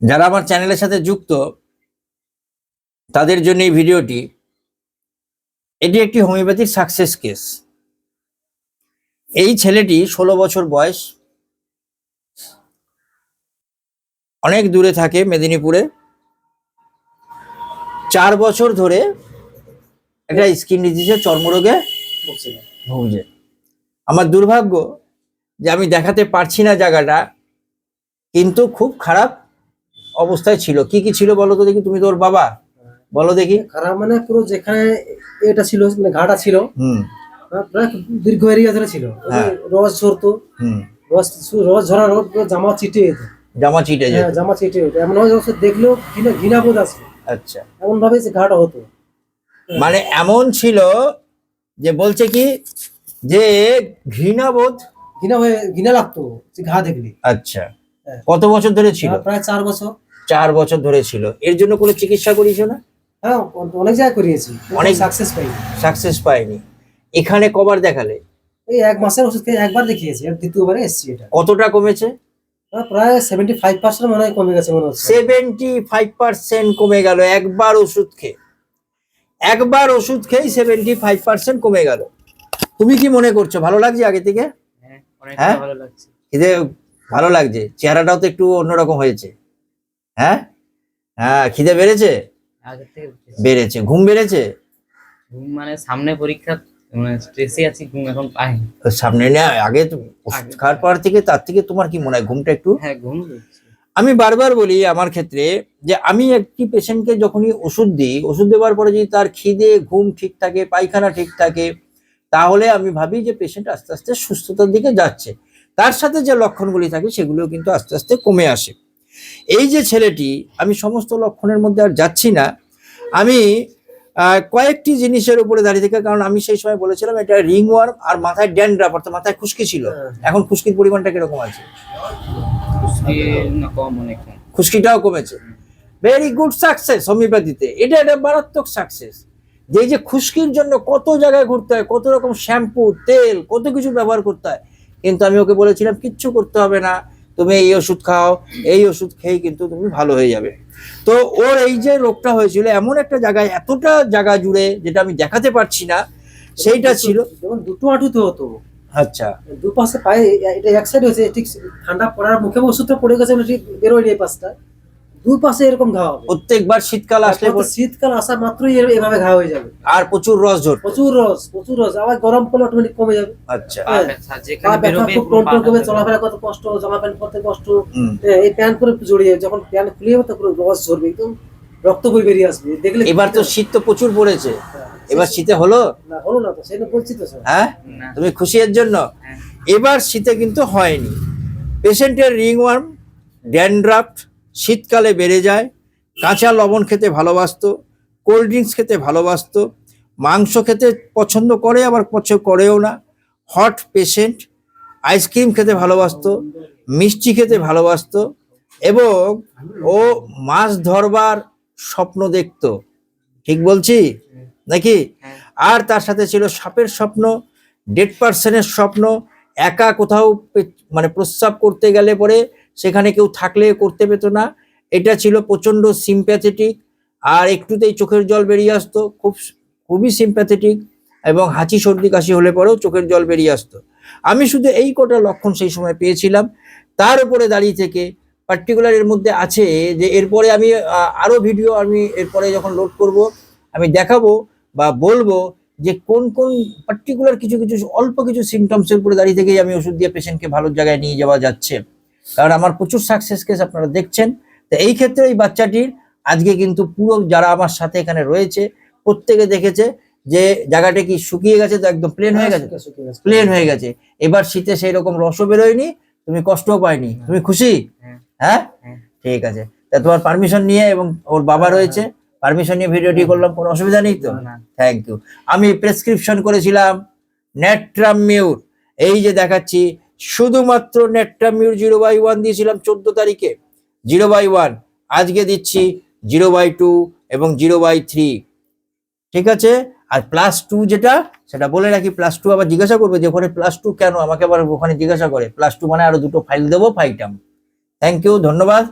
যারা আমার চ্যানেলের সাথে যুক্ত, তাদের জন্য এই ভিডিওটি, এটি একটি হোমিওপ্যাথিক সাকসেস কেস। এই ছেলেটি ষোলো বছর বয়স, অনেক দূরে থাকে মেদিনীপুরে। চার বছর ধরে একটা স্কিন ডিজিজে চর্মরোগে ভুগছে। আমার দুর্ভাগ্য যে আমি দেখাতে পারছি না জায়গাটা, কিন্তু খুব খারাপ অবস্থায় ছিল? কি কি ছিল বলো তো দেখি তুমি তোর বাবা? বলো দেখি। খারাপ মানে পুরো যেখানে এটা ছিল মানে ঘাটা ছিল হুম। প্রায় দীর্ঘ এরিয়া ধরে ছিল। হ্যাঁ। রস ঝরতো। রস রস ঝরা রোদ জামা চিটে যেত। জামা চিটে যায় হ্যাঁ জামা চিটে যেত। এমন হয় দেখলেও ঘৃণা ঘৃণা বোধ আসে আচ্ছা। এমন ভাবে যে ঘাটা হতো। মানে এমন ছিল যে বলছে কি যে ঘৃণাবোধ ঘৃণা হয়ে ঘৃণা লাগতো ঘা দেখলে। আচ্ছা। হ্যাঁ। কত বছর ধরে ছিল? হ্যাঁ, প্রায় চার বছর। চার বছর ধরে ছিল। এর জন্য কোনো চিকিৎসা করিস না? হ্যাঁ অনেক জায়গায় করিয়েছি। অনেক- সাকসেস পাই সাকসেস পায়নি এখানে কবার দেখালে? এই এক মাসের ওষুধ খেয়ে একবার দেখিয়েছি আর দ্বিতীয়বারে এসেছি এটা। কতটা কমেছে? প্রায় সেভেন্টি ফাইভ পার্সেন্ট মনে হয় কমে গেছে মনে হচ্ছে। সেভেন্টি ফাইভ পার্সেন্ট কমে গেল একবার ওষুধ খেয়ে। একবার ওষুধ খেয়েই সেভেন্টি ফাইভ পার্সেন্ট কমে গেল। তুমি কি মনে করছ ভালো লাগছে আগে থেকে? হ্যাঁ হ্যাঁ? ভালো লাগছে। ভালো লাগছে চেহারাটাও তো একটু অন্যরকম হয়েছে। হ্যাঁ? হ্যাঁ খিদে বেড়েছে। বেড়েছে। ঘুম বেড়েছে? ঘুম মানে সামনে পরীক্ষা মানে স্ট্রেসে আছি ঘুম এখন পাই সামনে না আগে ওষুধ খাওয়ার পর থেকে তার থেকে তোমার কি মনে হয় ঘুমটা একটু? হ্যাঁ ঘুম আমি বারবার বলি আমার ক্ষেত্রে যে আমি একটি পেশেন্টকে যখনই ওষুধ দিই ওষুধ দেওয়ার পরে যদি তার খিদে ঘুম ঠিক থাকে পায়খানা ঠিক থাকে তাহলে আমি ভাবি যে পেশেন্ট আস্তে আস্তে সুস্থতার দিকে যাচ্ছে। তার সাথে যে লক্ষণগুলি থাকে সেগুলো কিন্তু আস্তে আস্তে কমে আসে। এই যে ছেলেটি আমি সমস্ত লক্ষণের মধ্যে আর যাচ্ছি না। আমি কয়েকটি জিনিসের উপরে দাঁড়িয়ে থেকে কারণ আমি সেই সময় বলেছিলাম এটা রিং ওয়ার্ম আর মাথায় ড্যান্ড্রাফ অর্থাৎ মাথায় খুশকি ছিল। হ্যাঁ। এখন খুশকির পরিমাণটা কীরকম আছে? খুশকিটাও কমেছে। ভেরি গুড সাকসেস হোমিওপ্যাথিতে এটা একটা মারাত্মক সাকসেস যে যে খুশকির জন্য কত জায়গায় ঘুরতে হয় কত রকম শ্যাম্পু তেল কত কিছু ব্যবহার করতে হয় কিন্তু আমি ওকে বলেছিলাম কিচ্ছু করতে হবে না। তুমি এই ওষুধ খাও এই ওষুধ খেয়ে কিন্তু তুমি ভালো হয়ে যাবে। তো ওর এই যে রোগটা হয়েছিল এমন একটা জায়গায় এতটা জায়গা জুড়ে যেটা আমি দেখাতে পারছি না সেইটা ছিল যেমন দুটো আঁটুতে হতো। আচ্ছা। দুপাশে পায়ে এটা এক সাইড হয়েছে ঠিক ঠান্ডা পড়ার মুখে ওষুধটা পড়ে গেছে বলে ঠিক বেরোয়নি এই পাশটা। দুই পাশে এরকম ঘা হবে। প্রত্যেকবার শীতকাল আসলে শীতকাল আসা মাত্রই এভাবে ঘা হয়ে যাবে। আর প্রচুর রস ঝরত প্রচুর রস প্রচুর রস। আবার গরম করলে অটোমেটিক কমে যাবে। আচ্ছা। পা হ্যাঁ। ব্যথা খুব কন্ট্রোল করবে চলাফেরা করতে কষ্ট জামা প্যান্ট পরতে কষ্ট এই প্যান্ট করে জড়িয়ে যখন প্যান্ট খুলে যাবে তখন রস ঝরবে। একদম রক্ত বই বেরিয়ে আসবে। দেখলে এবার তো শীত তো প্রচুর পড়েছে। হ্যাঁ, এবার শীতে হলো? না হলো না তো সেটা বলছি তো স্যার। হ্যাঁ? তুমি খুশি এর জন্য? হ্যাঁ। এবার শীতে কিন্তু হয়নি। পেশেন্টের রিং ওয়ার্ম ড্যান্ড্রাফট শীতকালে বেড়ে যায়, কাঁচা লবণ খেতে ভালোবাসত, কোল্ড ড্রিঙ্কস খেতে ভালোবাসতো, মাংস খেতে পছন্দ করে আবার পছন্দ করেও না, হট পেশেন্ট, আইসক্রিম খেতে ভালোবাসতো, মিষ্টি খেতে ভালোবাসতো এবং ও মাছ ধরবার স্বপ্ন দেখত ঠিক বলছি নাকি। আর তার সাথে ছিল সাপের স্বপ্ন ডেড পার্সনের স্বপ্ন, একা কোথাও মানে প্রস্রাব করতে গেলে পরে সেখানে কেউ থাকলে করতে পেত না। এটা ছিল প্রচণ্ড সিম্প্যাথেটিক আর একটুতেই চোখের জল বেরিয়ে আসতো। খুব খুবই সিম্প্যাথেটিক এবং হাঁচি সর্দি কাশি হলে পরেও চোখের জল বেরিয়ে আসতো। আমি শুধু এই কটা লক্ষণ সেই সময় পেয়েছিলাম। তার উপরে দাঁড়িয়ে থেকে পার্টিকুলার এর মধ্যে আছে যে এরপরে আমি আহ, আরও ভিডিও আমি এরপরে যখন লোড করব আমি দেখাবো বা বলব যে কোন কোন পার্টিকুলার কিছু কিছু অল্প কিছু সিমটমসের উপরে দাঁড়িয়ে থেকেই আমি ওষুধ দিয়ে পেশেন্টকে ভালো জায়গায় নিয়ে যাওয়া যাচ্ছে। কারণ আমার প্রচুর সাকসেস কেস আপনারা দেখছেন। তো এই ক্ষেত্রে এই বাচ্চাটির আজকে কিন্তু পুরো যারা আমার সাথে এখানে রয়েছে প্রত্যেকে দেখেছে যে জায়গাটা কি শুকিয়ে গেছে তো একদম প্লেন হয়ে গেছে? শুকিয়ে- শুকিয়ে প্লেন হয়ে গেছে। এবার শীতে সেই রকম রসও বেরোয়নি তুমি কষ্টও পাইনি তুমি খুশি? হ্যাঁ। হ্যাঁ? হ্যাঁ। ঠিক আছে। তা তোমার পারমিশন নিয়ে এবং ওর বাবা রয়েছে পারমিশন নিয়ে ভিডিওটি করলাম কোনো অসুবিধা নেই তো? থ্যাংক ইউ আমি প্রেসক্রিপশন করেছিলাম নেট্রামিউর এই যে দেখাচ্ছি শুধুমাত্র নেট্রামিউর জিরো বাই ওয়ান দিয়েছিলাম চোদ্দ তারিখে। জিরো বাই ওয়ান আজকে দিচ্ছি জিরো বাই টু এবং জিরো বাই থ্রি ঠিক আছে? আর প্লাস টু যেটা, সেটা বলে রাখি প্লাস টু আবার জিজ্ঞাসা করবে যে ওখানে প্লাস টু কেন? আমাকে আবার ওখানে জিজ্ঞাসা করে। প্লাস টু মানে আরও দুটো ফাইল দেবো ফাইটাম থ্যাংক ইউ ধন্যবাদ।